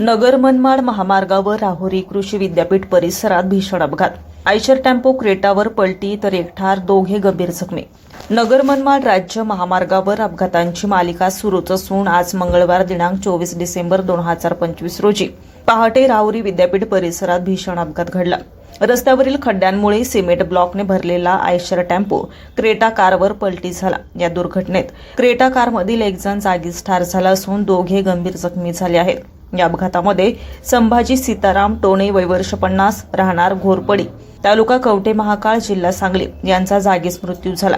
नगर मनमाड महामार्गावर राहुरी कृषी विद्यापीठ परिसरात भीषण अपघात. आयशर टेम्पो क्रेटावर पलटी तर एक ठार दोघे गंभीर जखमी. नगर मनमाड राज्य महामार्गावर अपघातांची मालिका सुरूच असून आज मंगळवार दिनांक चोवीस डिसेंबर दोन हजार पंचवीस रोजी पहाटे राहुरी विद्यापीठ परिसरात भीषण अपघात घडला. रस्त्यावरील खड्ड्यांमुळे सिमेंट ब्लॉकने भरलेला आयशर टेम्पो क्रेटा कारवर पलटी झाला. या दुर्घटनेत क्रेटा कारमधील एक जण जागीच ठार झाला असून दोघे गंभीर जखमी झाले आहेत. या अपघातामध्ये संभाजी सीताराम टोणे वयवर्ष पन्नास राहणार घोरपडी. तालुका कवठे महाकाळ जिल्हा सांगली यांचा जागीच मृत्यू झाला.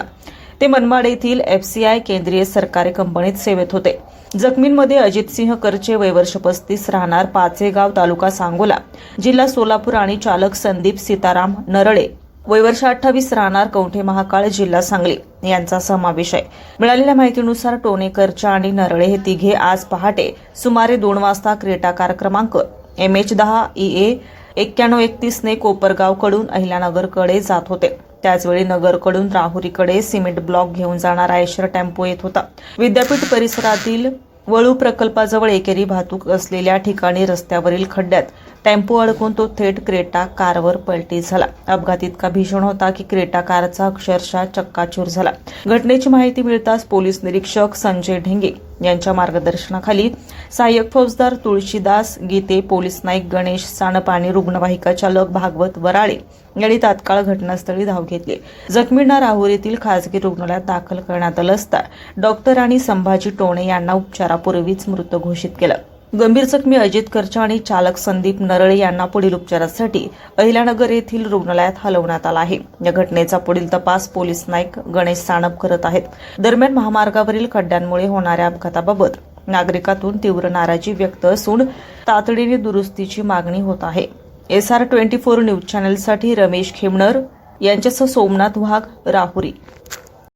ते मनमाड येथील एफसीआय केंद्रीय सरकारी कंपनीत सेवेत होते. जखमींमध्ये अजित सिंह करचे वयवर्ष पस्तीस राहणार पाचेगाव तालुका सांगोला. जिल्हा सोलापूर आणि चालक संदीप सीताराम नरळे. वयवर्ष अठ्ठावीस राहणार कवठे महाकाळ जिल्हा सांगली. यांचा समावेश आहे. मिळालेल्या माहितीनुसार टोणेकरच्या आणि नरळे हे तिघे आज पहाटे सुमारे दोन वाजता क्रेटाकार क्रमांक एम एच दहा ई ए एक्क्याण्णव एकतीसने कोपरगावकडून अहिल्यानगरकडे जात होते. त्याचवेळी नगरकडून राहुरीकडे सिमेंट ब्लॉक घेऊन जाणारा आयशर टेम्पो येत होता. विद्यापीठ परिसरातील वळू प्रकल्पाजवळ एकेरी वाहतूक असलेल्या ठिकाणी रस्त्यावरील खड्ड्यात टेम्पो अडकून तो थेट क्रेटा कारवर पलटी झाला. अपघात इतका भीषण होता की क्रेटा कारचा अक्षरशः चक्काचूर झाला. घटनेची माहिती मिळताच पोलीस निरीक्षक संजय ढेंगे यांच्या मार्गदर्शनाखाली सहाय्यक फौजदार तुळशीदास गीते पोलीस नाईक गणेश साणपाणी रुग्णवाहिका चालक भागवत वराळे यांनी तात्काळ घटनास्थळी धाव घेतली. जखमींना राहुरीतील खासगी रुग्णालयात दाखल करण्यात आलं असता डॉक्टर आणि संभाजी टोणे यांना उपचारापूर्वीच मृत घोषित केलं. गंभीर जखमी अजित करचा आणि चालक संदीप नरळे यांना पुढील उपचारासाठी अहिल्यानगर येथील रुग्णालयात हलवण्यात आला आहे. या घटनेचा पुढील तपास पोलीस नाईक गणेश साणप करत आहेत. दरम्यान महामार्गावरील खड्ड्यांमुळे होणाऱ्या अपघाताबाबत नागरिकातून तीव्र नाराजी व्यक्त असून तातडीने दुरुस्तीची मागणी होत आहे. S R twenty four news चॅनलसाठी Ramesh Khemnar यांच्यासह सोमनाथ वाघ राहुरी.